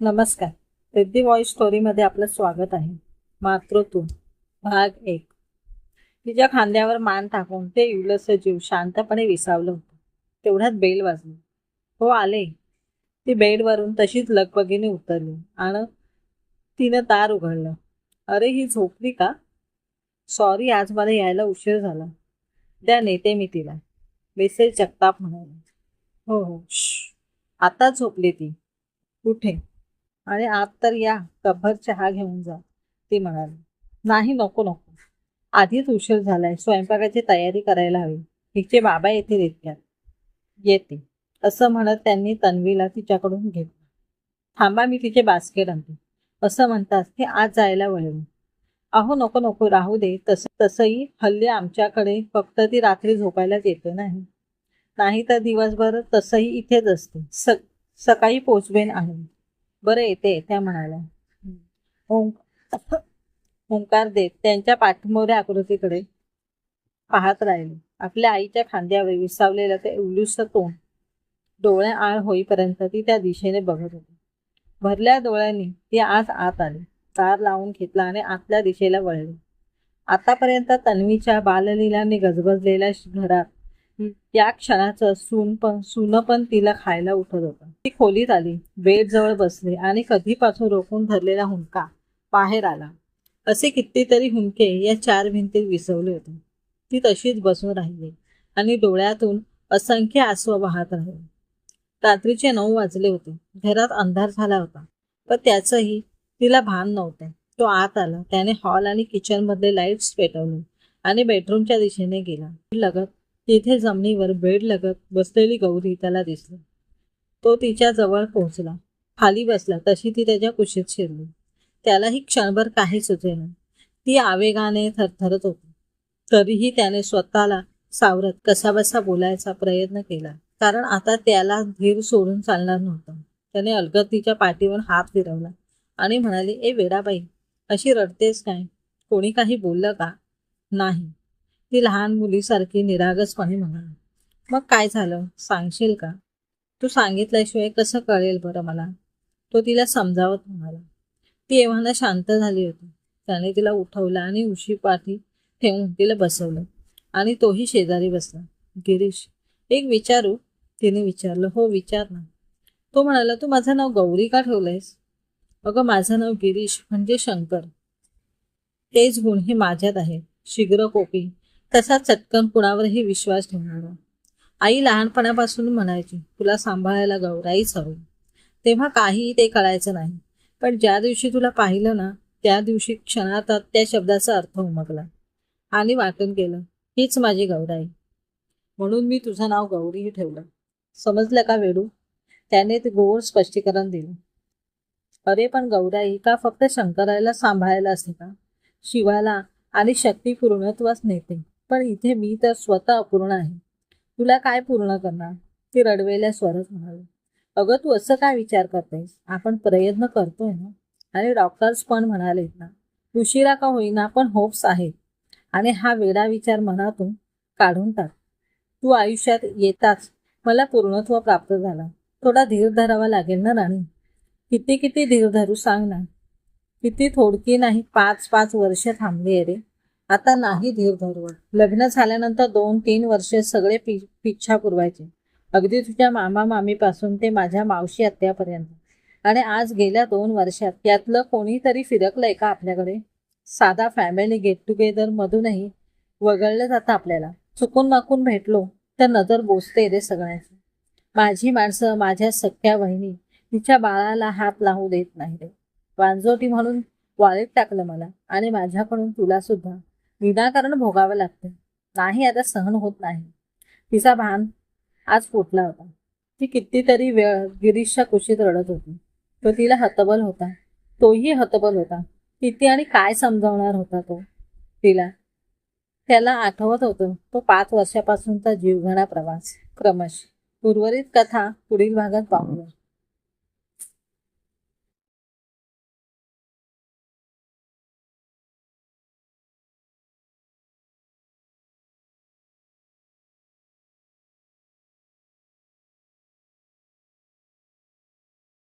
नमस्कार. रिद्धी वॉइस स्टोरीमध्ये आपलं स्वागत आहे. मातृत्व भाग एक. तिच्या खांद्यावर मान टाकून ते इवलस जीव शांतपणे विसावलं होतं. तेवढ्यात बेल वाजली. हो आले. ती बेडवरून तशीच लगबगीने उतरली आणि तिनं दार उघडलं. अरे ही झोपली का? सॉरी आज मला यायला उशीर झाला. द्या नेते मी तिला. बेसेल जगताप म्हणाले. हो हो. श्श. आता झोपली ती. कुठे? आणि आत तर या कभर चहा घेऊन जा ती म्हणाली. नाही नको नको. आधीच उशीर झालाय स्वयंपाकाची तयारी करायला हवी. हिचे बाबा येथे इतक्यात. येते असं म्हणत त्यांनी तन्वीला तिच्याकडून घेतलं. थांबा मी तिचे बास्केट आणते. असं म्हणतात ते आज जायला वळले. अहो नको नको राहू दे. तसं तसंही हल्ली आमच्याकडे फक्त ती रात्री झोपायलाच येते नाही. नाही तर दिवसभर तसंही इथेच असते. स सकाळी पोचवेन आहे बरं येते त्या म्हणाल्या. ओंक ओंकार देत त्यांच्या पाठमोऱ्या आकृतीकडे पाहत राहिले. आपल्या आईच्या खांद्यावर विसावलेलं ते उलुस तोंड डोळे आळ होईपर्यंत ती त्या दिशेने बघत होती. भरल्या डोळ्यांनी ती आज आत आली. तार लावून घेतला आणि आतल्या दिशेला वळली. आतापर्यंत तन्वीच्या बाललीलांनी गजबजलेल्या घरात त्या क्षणाचं सून पण सुन पण तिला खायला उठत होतं. ती खोलीत आली बेड जवळ बसली आणि कधीपासून रोखून धरलेला हुंका बाहेर आला. असे कितीतरी हुंके या चार भिंतीत विसवले होते. ती तशीच बसून राहिली आणि डोळ्यातून असंख्य आसव वाहत राहिले. रात्रीचे नऊ वाजले होते. घरात अंधार झाला होता. पण त्याचंही तिला भान नव्हते. तो आत आला. त्याने हॉल आणि किचन मधले लाईट्स पेटवले आणि बेडरूमच्या दिशेने गेला. लगत तिथे जमिनीवर बेड लगत बसलेली गौरी त्याला दिसली. तो तिच्या जवळ पोहोचला. खाली बसला. तशी ती त्याच्या कुशीत शिरली. त्यालाही क्षणभर काही सुचेना ती आवेगाने थरथरत होती. तरीही त्याने स्वतःला सावरत कसाबसा बोलायचा प्रयत्न केला. कारण आता त्याला धीर सोडून चालणार नव्हतं. त्याने अलगत तिच्या पाठीवर हात फिरवला आणि म्हणाली ए वेडाबाई अशी रडतेस काय? कोणी काही बोललं का? नाही. ती लहान मुलीसारखी निरागसपणे म्हणाली. मग काय झालं? सांगशील का? तू सांगितल्याशिवाय कसं कळेल बरं मला? तो तिला समजावत म्हणाला. ती एव्हाना शांत झाली होती. त्याने तिला उठवलं आणि उशी पाठी ठेवून तिला बसवलं. आणि तोही शेजारी बसला. गिरीश एक विचारू? तिने विचारलं. हो विचार ना. तो म्हणाला तू माझं नाव गौरी का ठेवलंयस? अगं माझं नाव गिरीश म्हणजे शंकर. तेच गुण हे माझ्यात आहे शीघ्र कोपी तसा चटकन कुणावरही विश्वास ठेवणारा आई लहानपणापासून म्हणायची तुला सांभाळायला गौराईच हवी तेव्हा काहीही ते कळायचं नाही. पण ज्या दिवशी तुला पाहिलं ना त्या दिवशी क्षणातात त्या शब्दाचा अर्थ उमगला आणि वाटून गेलं हीच माझी गौराई. म्हणून मी तुझं नाव गौरीही ठेवलं. समजलं का वेडू? त्याने ते गोड स्पष्टीकरण दिलं. अरे पण गौराई का फक्त शंकरायला सांभाळायला असते का? शिवाला आणि शक्ती पूर्णत्वास नेते. पण इथे मी तर स्वतः अपूर्ण आहे. तुला काय पूर्ण करणार? ती रडवेल्या स्वरच म्हणाली. अगं तू असं काय विचार करतेस? आपण प्रयत्न करतोय ना? आणि डॉक्टर्स पण म्हणालेत ना उशिरा का होईना पण होप्स आहेत. आणि हा वेडा विचार मनातून काढून टाक. तू आयुष्यात येताच मला पूर्णत्व प्राप्त झाला. थोडा धीर धरावा लागेल ना राणी? किती किती धीर धरू सांग ना. किती थोडकी नाही पाच पाच वर्ष थांबली रे. आता नाही धीर धरवत लग्न झाल्यानंतर दोन तीन वर्षे सगळे पि पिच्छा पुरवायचे. अगदी तुझ्या मामा मामीपासून ते माझ्या मावशी आत्यापर्यंत. आणि आज गेल्या दोन वर्षात यातलं कोणीतरी फिरकलंय का आपल्याकडे? साधा फॅमिली गेट टुगेदर मधूनही वगळलं जातं आपल्याला. चुकून माकून भेटलो तर नजर बोचते रे सगळ्यांची. माझी माणसं माझ्या सख्या बहिणी तिच्या बाळाला हात लावू देत नाही रे. वांजोटी म्हणून वाळीत टाकलं मला आणि माझ्याकडून तुला सुद्धा. विनाकारण भोगावं लागतं. नाही आता सहन होत नाही. तिचा भान आज फुटला होता. ती कितीतरी वेळ गिरीशच्या कुशीत रडत होती. तो तिला हतबल होता. तोही हतबल होता. किती आणि काय समजावणार होता तो? तिला त्याला आठवत होतं. तो पाच वर्षापासूनचा जीवघणा प्रवास. क्रमश. उर्वरित कथा पुढील भागात पाहूया.